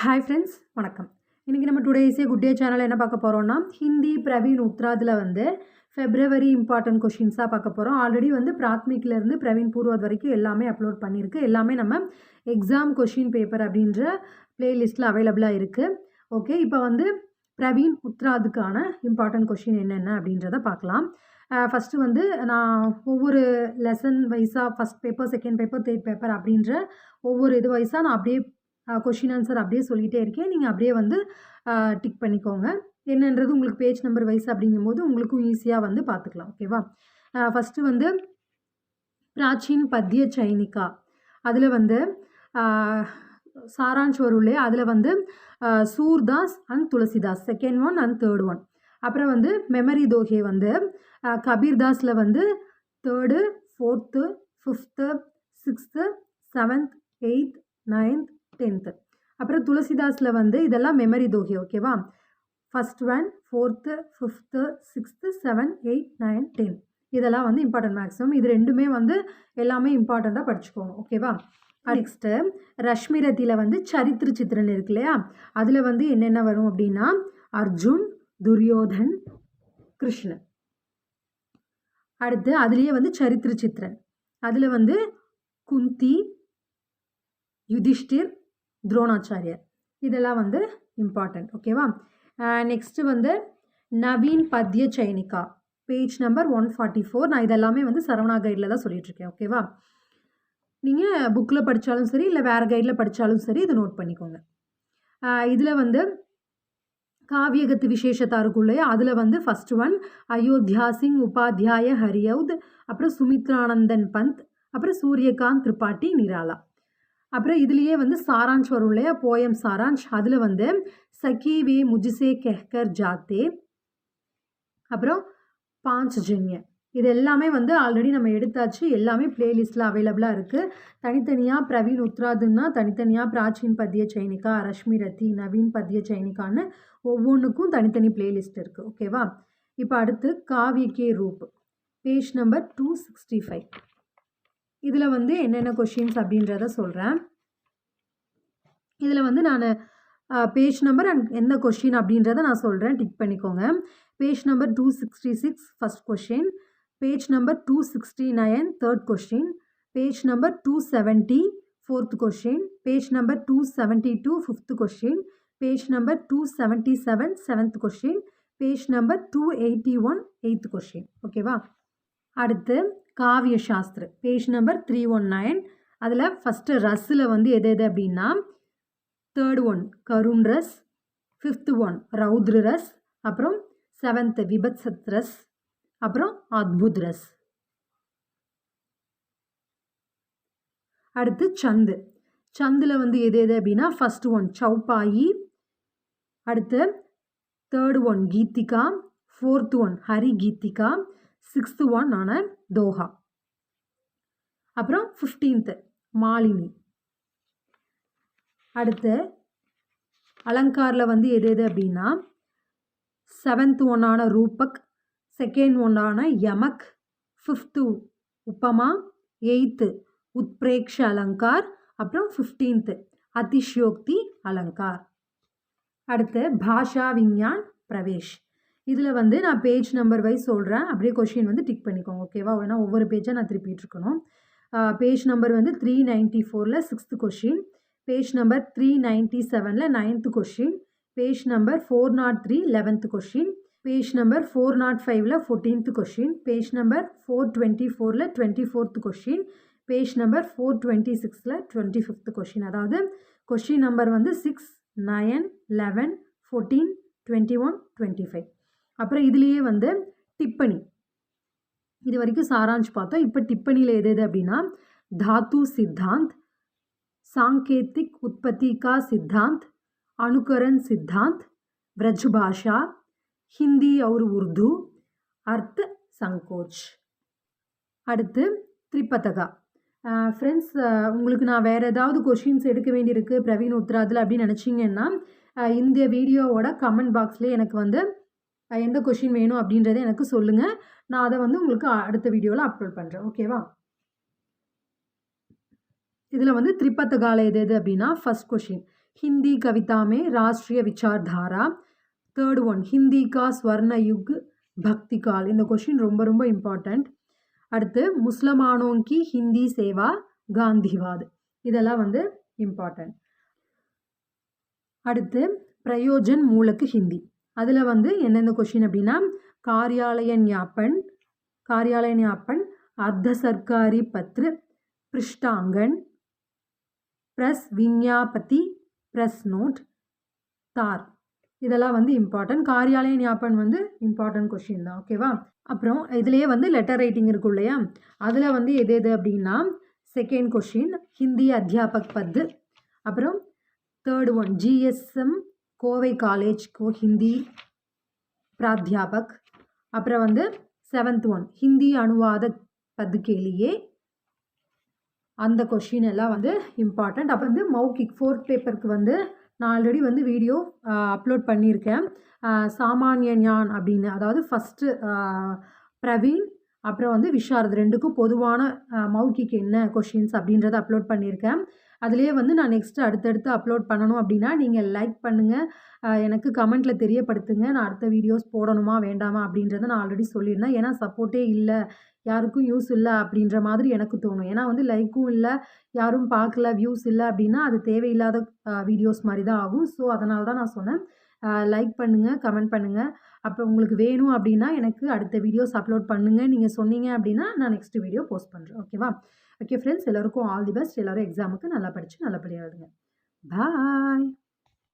Hi friends வணக்கம். இன்றைக்கி நம்ம டுடே இசே குட் டே சேனல் என்ன பார்க்க போகிறோம்னா ஹிந்தி பிரவீன் உத்ராதில் வந்து ஃபெப்ரவரி இம்பார்ட்டன்ட் கொஷின்ஸாக பார்க்க போகிறோம் ஆல்ரெடி வந்து பிராத்மிக்லேருந்து பிரவீன் பூர்வாத் வரைக்கும் எல்லாமே அப்லோட் பண்ணியிருக்கு. எல்லாமே நம்ம எக்ஸாம் கொஷின் பேப்பர் அப்படின்ற ப்ளேலிஸ்ட்டில் அவைலபிளாக இருக்குது ஓகே இப்போ வந்து பிரவீன் உத்ராதுக்கான இம்பார்ட்டன்ட் கொஷின் என்னென்ன அப்படின்றத பார்க்கலாம். ஃபஸ்ட்டு வந்து நான் ஒவ்வொரு லெசன் வைஸாக first paper second paper third paper அப்படின்ற ஒவ்வொரு இது வைஸாக நான் அப்படியே கொஷின் ஆன்சர் அப்படியே சொல்லிகிட்டே இருக்கேன். நீங்கள் அப்படியே வந்து டிக் பண்ணிக்கோங்க. என்னன்றது உங்களுக்கு பேஜ் நம்பர் வைஸ் அப்படிங்கும்போது உங்களுக்கும் ஈஸியாக வந்து பார்த்துக்கலாம் ஓகேவா ஃபஸ்ட்டு வந்து பிராச்சீன் பத்திய சைனிகா. அதில் வந்து சாராஞ்ச் வரும் இல்லையா அதில் வந்து Surdas and Tulsidas. Second one and third one அப்புறம் வந்து மெமரி தோஹே வந்து கபீர்தாஸில் வந்து third fourth fifth sixth seventh eighth ninth tenth அப்புறம் துளசிதாஸில் வந்து இதெல்லாம் மெமரி தோஹி ஓகேவா first one fourth fifth sixth seven eight nine ten இதெல்லாம் வந்து இம்பார்ட்டன்ட் மேக்ஸிமம் இது ரெண்டுமே வந்து எல்லாமே இம்பார்ட்டண்ட்டாக படிச்சுக்கோங்க ஓகேவா நெக்ஸ்ட்டு ரஷ்மிரதியில் வந்து சரித்திர சித்திரன் இருக்கு இல்லையா? அதில் வந்து என்னென்ன வரும் அப்படின்னா அர்ஜுன் துரியோதன் கிருஷ்ணன். அடுத்து அதுலேயே வந்து சரித்திர சித்திரன். அதில் வந்து குந்தி யுதிஷ்டிர் துரோணாச்சாரியர். இதெல்லாம் வந்து இம்பார்ட்டண்ட் ஓகேவா நெக்ஸ்ட்டு வந்து Naveen பத்ய சைனிகா page number one forty four நான் இதெல்லாமே வந்து சரவணா கைடில் தான் சொல்லிகிட்ருக்கேன் ஓகேவா நீங்கள் புக்கில் படித்தாலும் சரி இல்லை வேறு கைடில் படித்தாலும் சரி இதை நோட் பண்ணிக்கோங்க. இதில் வந்து காவியகத்து விசேஷத்தா இருக்கும் அதில் வந்து ஃபஸ்ட் ஒன் அயோத்தியா சிங் உபாத்தியாய ஹரியவுத் அப்புறம் சுமித்ரானந்தன் பந்த் அப்புறம் சூரியகாந்த் திரிபாட்டி நிராலா. அப்புறம் இதுலேயே வந்து சாராஞ்ச் வரும் இல்லையா? போயம் சாராஞ்ச் அதில் வந்து சகி வே முஜிசே கெஹ்கர் ஜாத்தே. அப்புறம் பாஞ்ச் ஜன்ய இது எல்லாமே வந்து ஆல்ரெடி நம்ம எடுத்தாச்சு. எல்லாமே பிளேலிஸ்ட்டில் அவைலபிளாக இருக்குது தனித்தனியாக பிரவீன் உத்ராதுன்னா தனித்தனியாக பிராச்சீன் பத்திய சைனிக்கா ரஷ்மி ரத்தி நவீன் பத்திய சைனிக்கான்னு ஒவ்வொன்றுக்கும் தனித்தனி பிளேலிஸ்ட் இருக்குது ஓகேவா இப்போ அடுத்து காவிய கே Roop. Page number two sixty five இதில் வந்து என்னென்ன கொஷின்ஸ் அப்படின்றத சொல்கிறேன் இதில் வந்து நான் பேஜ் நம்பர் அண்ட் எந்த கொஷின் அப்படின்றத நான் சொல்கிறேன் டிக் பண்ணிக்கோங்க. Page number two sixty six first question page number two sixty nine third question page number two seventy fourth question page number two seventy two fifth question page number two seventy seven seventh question page number two eighty one eighth question ஓகேவா அடுத்து காவிய சாஸ்திர page number three one nine அதில் first ரஸ்ஸில் வந்து எது எது அப்படின்னா தேர்ட் ஒன் கருண் ரஸ் ஃபிஃப்த்து ஒன் ரௌத்ர ரஸ் அப்புறம் செவன்த்து விபத்சத் ரஸ் அப்புறம் அத்புத் ரஸ். அடுத்து சந்து. சந்தில் வந்து எது எது அப்படின்னா ஃபஸ்ட் ஒன் சௌப்பாயி அடுத்து தேர்ட் ஒன் கீத்திகா ஃபோர்த் ஒன் ஹரி கீத்திகா சிக்ஸ்த்து ஒன் ஆன தோஹா. அப்புறம் ஃபிஃப்டீன்த்து மாலினி. அடுத்து அலங்காரில் வந்து எது எது அப்படின்னா செவன்த் ஒன்னான ரூபக் செகண்ட் ஒன்னான யமக் ஃபிஃப்த்து உப்பமா எயித்து உத்பிரேக்ஷ அலங்கார் அப்புறம் ஃபிஃப்டீன்த்து அதிஷ்யோக்தி அலங்கார். அடுத்து பாஷா விஞ்ஞான் பிரவேஷ். இதில் வந்து நான் பேஜ் நம்பர் வைஸ் சொல்கிறேன். அப்படியே கொஷின் வந்து டிக் பண்ணிக்கோங்க ஓகேவா ஏன்னா ஒவ்வொரு பேஜாக நான் திருப்பிட்டு இருக்கணும் பேஜ் நம்பர் வந்து த்ரீ நைன்ட்டி ஃபோரில் sixth question page number three ninety செவனில் ninth question page number four nought three eleventh question page number four nought ஃபைவ்ல fourteenth question page number four twenty ஃபோரில் twenty fourth question page number four twenty சிக்ஸில் twenty fifth question அதாவது question number வந்து six nine eleven fourteen twenty one twenty five அப்புறம் இதுலேயே வந்து டிப்பனி இது வரைக்கும் சாராஞ்ச் பார்த்தோம் இப்போ டிப்பனியில் எது எது அப்படின்னா தாத்து சித்தாந்த் சாங்கேத்திக் உற்பத்தி கா சித்தாந்த் அணுகரன் சித்தாந்த் ब्रज भाषा ஹிந்தி और உருது அர்த் சங்கோச் அடுத்து திரிபதகா ஃப்ரெண்ட்ஸ் உங்களுக்கு நான் வேறு ஏதாவது கொஷின்ஸ் எடுக்க வேண்டியிருக்கு பிரவீன் உத்ராதில் அப்படின்னு நினச்சிங்கன்னா இந்த வீடியோவோட கமெண்ட் பாக்ஸில் எனக்கு வந்து எந்த கொஷின் வேணும் அப்படின்றத எனக்கு சொல்லுங்கள் நான் அதை வந்து உங்களுக்கு அடுத்த வீடியோவில் அப்லோட் பண்ணுறேன் ஓகேவா இதில் வந்து திரிபத்தகால எது எது அப்படின்னா ஃபஸ்ட் கொஷின் ஹிந்தி கவிதாமே ராஷ்ட்ரிய விச்சார்தாரா தேர்ட் ஒன் ஹிந்தி கா ஸ்வர்ண யுக் பக்தி கால். இந்த கொஷின் ரொம்ப ரொம்ப இம்பார்ட்டண்ட் அடுத்து முஸ்லமானோங்கி ஹிந்தி சேவா காந்திவாத். இதெல்லாம் வந்து இம்பார்ட்டண்ட் அடுத்து பிரயோஜன் மூலக்கு ஹிந்தி. அதில் வந்து எந்தெந்த கொஷின் அப்படின்னா காரியாலய ஞாபன் காரியாலய ஞாபன் அர்த்த சர்க்காரி பத்ரு பிருஷ்டாங்கன் ப்ரெஸ் விஞ்ஞாபதி ப்ரெஸ் நோட் தார். இதெல்லாம் வந்து இம்பார்ட்டன்ட் காரியாலய ஞாபன் வந்து இம்பார்ட்டன்ட் கொஷின் தான். ஓகேவா அப்புறம் இதுலேயே வந்து லெட்டர் ரைட்டிங் இருக்கும் இல்லையா? அதில் வந்து எது எது அப்படின்னா செகண்ட் கொஷின் ஹிந்தி அத்தியாபக் பத்து. அப்புறம் third one GSM Kovai college கோ ஹிந்தி பிராத்தியாபக். அப்புறம் வந்து செவன்த் ஒன் ஹிந்தி அனுவாத பதுக்கையிலேயே அந்த கொஷின் எல்லாம் வந்து இம்பார்ட்டண்ட் அப்புறம் வந்து மௌகிக் ஃபோர்த் பேப்பருக்கு வந்து நான் ஆல்ரெடி வந்து வீடியோ அப்லோட் பண்ணியிருக்கேன். சாமானிய ஞான் அப்படின்னு அதாவது ஃபஸ்ட்டு பிரவீன் அப்புறம் வந்து விஷாரத் ரெண்டுக்கும் பொதுவான மௌகிக் என்ன கொஷின்ஸ் அப்படின்றத அப்லோட் பண்ணியிருக்கேன். அதுலேயே வந்து நான் நெக்ஸ்ட்டு அடுத்தடுத்து அப்லோட் பண்ணணும் அப்படின்னா நீங்கள் லைக் பண்ணுங்கள் எனக்கு கமெண்ட்டில் தெரியப்படுத்துங்க. நான் அடுத்த வீடியோஸ் போடணுமா வேண்டாமா அப்படின்றத நான் ஆல்ரெடி சொல்லியிருந்தேன். ஏன்னா சப்போர்ட்டே இல்லை. யாருக்கும் யூஸ் இல்லை அப்படின்ற மாதிரி எனக்கு தோணும். ஏன்னா வந்து லைக்கும் இல்லை. யாரும் பார்க்கல வியூஸ் இல்லை அப்படின்னா அது தேவையில்லாத வீடியோஸ் மாதிரி தான் ஆகும். ஸோ அதனால தான் நான் சொன்னேன். லைக் பண்ணுங்கள் கமெண்ட் பண்ணுங்கள் அப்போ உங்களுக்கு வேணும் அப்படின்னா எனக்கு அடுத்த வீடியோஸ் அப்லோட் பண்ணுங்கள் நீங்கள் சொன்னீங்க அப்படின்னா நான் நெக்ஸ்ட் வீடியோ போஸ்ட் பண்ணுறேன் ஓகேவா ஓகே ஃப்ரெண்ட்ஸ் எல்லாருக்கும் ஆல் தி பெஸ்ட் எல்லாரும் எக்ஸாமுக்கு நல்லா படித்து நல்லா படியாடுங்க பாய்